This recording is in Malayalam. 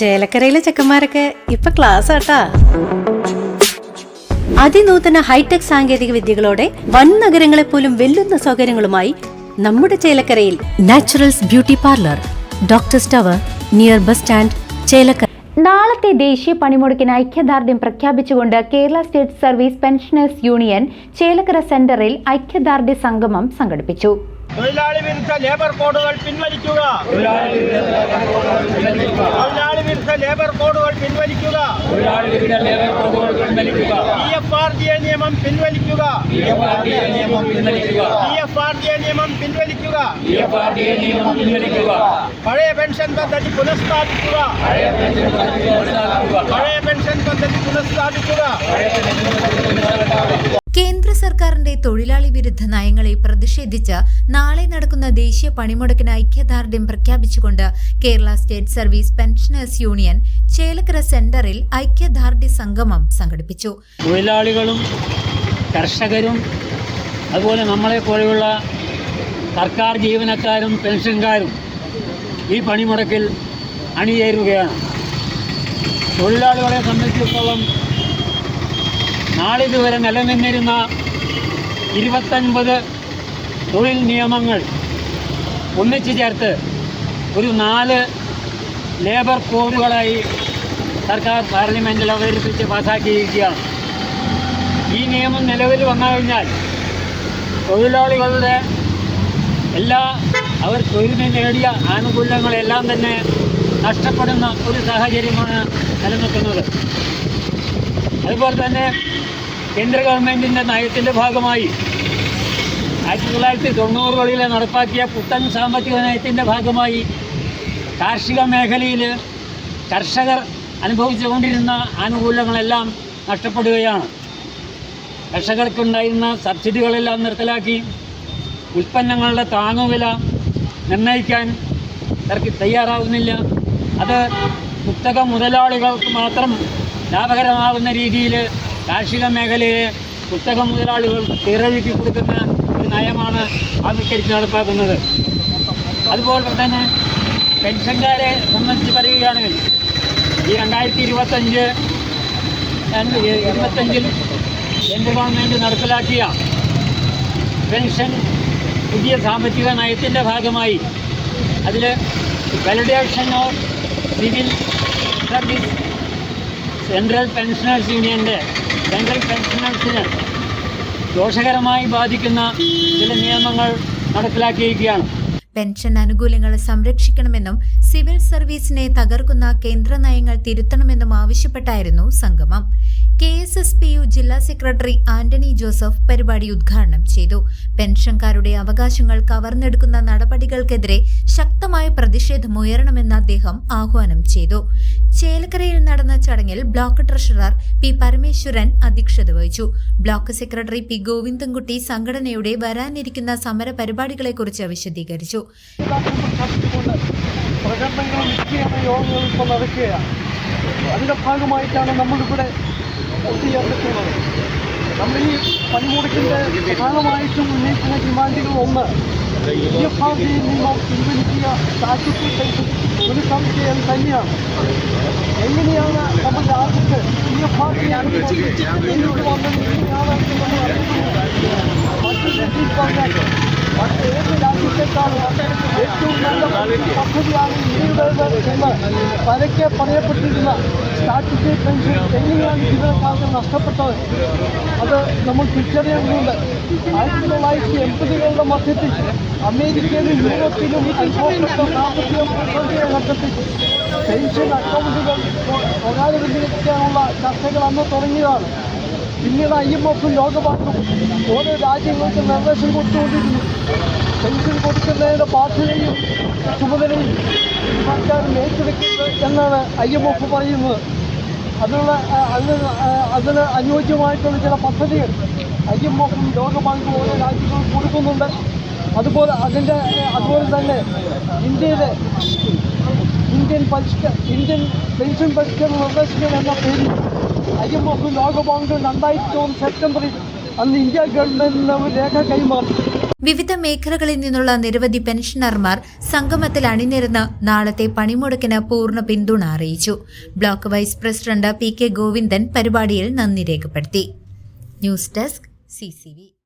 ചേലക്കരയിലെ ചെക്കന്മാരൊക്കെ ഇപ്പൊ ക്ലാസ് ആട്ടാ. അതിനൂതന ഹൈടെക് സാങ്കേതിക വിദ്യകളോടെ വൻ നഗരങ്ങളെ പോലും വെല്ലുന്ന സൗകര്യങ്ങളുമായി നമ്മുടെ ചേലക്കരയിൽ naturals beauty parlour doctor tower near bus stand Chelakkara. നാളത്തെ ദേശീയ പണിമുടക്കിന് ഐക്യദാർഢ്യം പ്രഖ്യാപിച്ചുകൊണ്ട് Kerala state service pensioners union Chelakkara സെന്ററിൽ ഐക്യദാർഢ്യ സംഗമം സംഘടിപ്പിച്ചു. തൊഴിലാളി വിരുദ്ധ ലേബർ കോഡുകൾ പിൻവലിക്കുക. വിരുദ്ധ ലേബർ കോഡുകൾ പിൻവലിക്കുക. E F R D A നിയമം പിൻവലിക്കുക. E F R D A നിയമം പിൻവലിക്കുക. പഴയ പെൻഷൻ പദ്ധതി പുനഃസ്ഥാപിക്കുക. പഴയ പെൻഷൻ പദ്ധതി പുനഃസ്ഥാപിക്കുക കേന്ദ്ര സർക്കാരിന്റെ തൊഴിലാളി വിരുദ്ധ നയങ്ങളെ പ്രതിഷേധിച്ച് നാളെ നടക്കുന്ന ദേശീയ പണിമുടക്കിന് ഐക്യദാർഢ്യം പ്രഖ്യാപിച്ചുകൊണ്ട് Kerala state service pensioners union Chelakkara സെന്ററിൽ ഐക്യദാർഢ്യ സംഗമം സംഘടിപ്പിച്ചു. തൊഴിലാളികളും കർഷകരും അതുപോലെ നമ്മളെ പോലെയുള്ള സർക്കാർ ജീവനക്കാരും പെൻഷൻകാരും ഈ പണിമുടക്കിൽ അണിചേരുകയാണ്. തൊഴിലാളികളെ സംബന്ധിച്ചിടത്തോളം നാളിതുവരെ നിലനിന്നിരുന്ന ഇരുപത്തൊൻപത് തൊഴിൽ നിയമങ്ങൾ ഒന്നിച്ചു ചേർത്ത് ഒരു നാല് ലേബർ കോഡുകളായി സർക്കാർ പാർലമെന്റിൽ അവതരിപ്പിച്ച് പാസാക്കിയിരിക്കുകയാണ്. ഈ നിയമം നിലവിൽ വന്നു കഴിഞ്ഞാൽ തൊഴിലാളികളുടെ എല്ലാ അവർ തൊഴിൽ നേടിയ ആനുകൂല്യങ്ങളെല്ലാം തന്നെ നഷ്ടപ്പെടുന്ന ഒരു സാഹചര്യമാണ് നിലനിൽക്കുന്നത്. അതുപോലെ തന്നെ കേന്ദ്ര ഗവൺമെന്റിന്റെ നയത്തിന്റെ ഭാഗമായി ആയിരത്തി തൊള്ളായിരത്തി തൊണ്ണൂറുകളിൽ നടപ്പാക്കിയ പുത്തൻ സാമ്പത്തിക നയത്തിന്റെ ഭാഗമായി കാർഷിക മേഖലയിൽ കർഷകർ അനുഭവിച്ചുകൊണ്ടിരുന്ന ആനുകൂല്യങ്ങളെല്ലാം നഷ്ടപ്പെടുകയാണ്. കർഷകർക്കുണ്ടായിരുന്ന സബ്സിഡികളെല്ലാം നിർത്തലാക്കി ഉൽപ്പന്നങ്ങളുടെ താങ്ങുവില നിർണയിക്കാൻ തയ്യാറാവുന്നില്ല. അത് കുത്തക മുതലാളികൾക്ക് മാത്രം ലാഭകരമാകുന്ന രീതിയിൽ കാർഷിക മേഖലയെ കുത്തക മുതലാളികൾ തിറവിക്ക് കൊടുക്കുന്ന ഒരു നയമാണ് ആവിഷ്കരിച്ച് നടപ്പാക്കുന്നത്. അതുപോലെ തന്നെ പെൻഷൻകാരെ സംബന്ധിച്ച് പറയുകയാണെങ്കിൽ ഈ രണ്ടായിരത്തി ഇരുപത്തഞ്ച് ഇരുപത്തഞ്ചിൽ കേന്ദ്ര ഗവൺമെന്റ് നടപ്പിലാക്കിയ പെൻഷൻ പുതിയ സാമ്പത്തിക നയത്തിന്റെ ഭാഗമായി അതിൽ validation of civil service central pensioners യൂണിയന്റെ സെൻട്രൽ പെൻഷനേഴ്സിന് ദോഷകരമായി ബാധിക്കുന്ന ചില നിയമങ്ങൾ നടപ്പിലാക്കിയിരിക്കുകയാണ്. പെൻഷൻ ആനുകൂല്യങ്ങൾ സംരക്ഷിക്കണമെന്നും സിവിൽ സർവീസിനെ തകർക്കുന്ന കേന്ദ്ര നയങ്ങൾ തിരുത്തണമെന്നും ആവശ്യപ്പെട്ടായിരുന്നു സംഗമം. K S S P U ജില്ലാ സെക്രട്ടറി ആന്റണി ജോസഫ് പരിപാടി ഉദ്ഘാടനം ചെയ്തു. പെൻഷൻകാരുടെ അവകാശങ്ങൾ കവർന്നെടുക്കുന്ന നടപടികൾക്കെതിരെ ശക്തമായ പ്രതിഷേധമുയരണമെന്ന് അദ്ദേഹം ആഹ്വാനം ചെയ്തു. ചേലക്കരയിൽ നടന്ന ചടങ്ങിൽ ബ്ലോക്ക് ട്രഷറർ പി പരമേശ്വരൻ അധ്യക്ഷത വഹിച്ചു. ബ്ലോക്ക് സെക്രട്ടറി പി ഗോവിന്ദൻകുട്ടി സംഘടനയുടെ വരാനിരിക്കുന്ന സമര പരിപാടികളെക്കുറിച്ച് വിശദീകരിച്ചു. പ്രകടനങ്ങളും യോഗങ്ങളും ഇപ്പോൾ നടക്കുകയാണ് അതിന്റെ ഭാഗമായിട്ടാണ് നമ്മളിവിടെ ഒത്തുചേർന്നിട്ടുള്ളത് നമ്മൾ ഈ പണിമുടക്കിന്റെ പ്രധാനമായിട്ടും ഉന്നയിക്കുന്ന ഡിമാൻഡുകൾ ഒന്ന് ഈ ഭാഗത്തിൽ നിന്നും പിൻവലിക്കുക സ്റ്റാറ്റ്യൂട്ടറി പെൻഷൻ പുനഃസ്ഥാപിക്കുക എന്ന് തന്നെയാണ്. എങ്ങനെയാണ് നമ്മൾ രാജ്യത്ത് ഈ ഭാഗത്തിൽ മുന്നോട്ട് വന്നത് എങ്ങനെയാണ് എന്ന് ഏറ്റവും നല്ല പദ്ധതിയാണ് ഇന്ത്യയുടേത് എന്ന് പരക്കെ പറയപ്പെട്ടിരുന്ന സ്റ്റാറ്റിസ്റ്റിക് പെൻഷൻ എങ്ങനെയാണ് ജീവനക്കാർക്ക് നഷ്ടപ്പെട്ടത്? അത് നമ്മൾ തിരിച്ചറിയേണ്ടതുണ്ട്. ആയിരത്തി തൊള്ളായിരത്തി എൺപതുകളുടെ മധ്യത്തിൽ അമേരിക്കയിലും യൂറോപ്പിലും ഘട്ടത്തിൽ പെൻഷൻ അക്കൗണ്ടുകൾ സ്വകാര്യവൽക്കരിക്കാനുള്ള ചർച്ചകൾ അന്ന് തുടങ്ങിയതാണ്. പിന്നീട് ഐ എം എഫും ലോകബാങ്കും ഓരോ രാജ്യങ്ങൾക്ക് നിർദ്ദേശം കൊടുത്തുകൊണ്ടിരുന്നു. പെൻഷൻ കൊടുക്കുന്നതിന്റെ ബാധ്യതയും ചുമതലയും സർക്കാർ ഏറ്റെടുക്കുന്നത് എന്നാണ് ഐ എം എഫ് പറയുന്നത്. അതിനുള്ള അതിന് അതിന് അനുയോജ്യമായിട്ടുള്ള ചില പദ്ധതികൾ ഐ എം എഫും ലോകബാങ്കും ഓരോ രാജ്യങ്ങളും കൊടുക്കുന്നുണ്ട്. അതുപോലെ അതിന്റെ അതുപോലെ തന്നെ ഇന്ത്യയിലെ ഇന്ത്യൻ പരിഷ്ക ഇന്ത്യൻ പെൻഷൻ പരിഷ്കരണ നിർദ്ദേശങ്ങൾ എന്ന പേരിൽ ഐ എം എഫും ലോകബാങ്കും രണ്ടായിരത്തി ഒന്ന് സെപ്റ്റംബറിൽ അന്ന് ഇന്ത്യ ഗവൺമെന്റിന് ഒരു രേഖ കൈമാറി. വിവിധ മേഖലകളിൽ നിന്നുള്ള നിരവധി പെൻഷനർമാർ സംഗമത്തിൽ അണിനിരന്ന് നാളത്തെ പണിമുടക്കിന് പൂർണ പിന്തുണ അറിയിച്ചു. Block vice president P K Govindan പരിപാടിയിൽ നന്ദി രേഖപ്പെടുത്തി. News desk C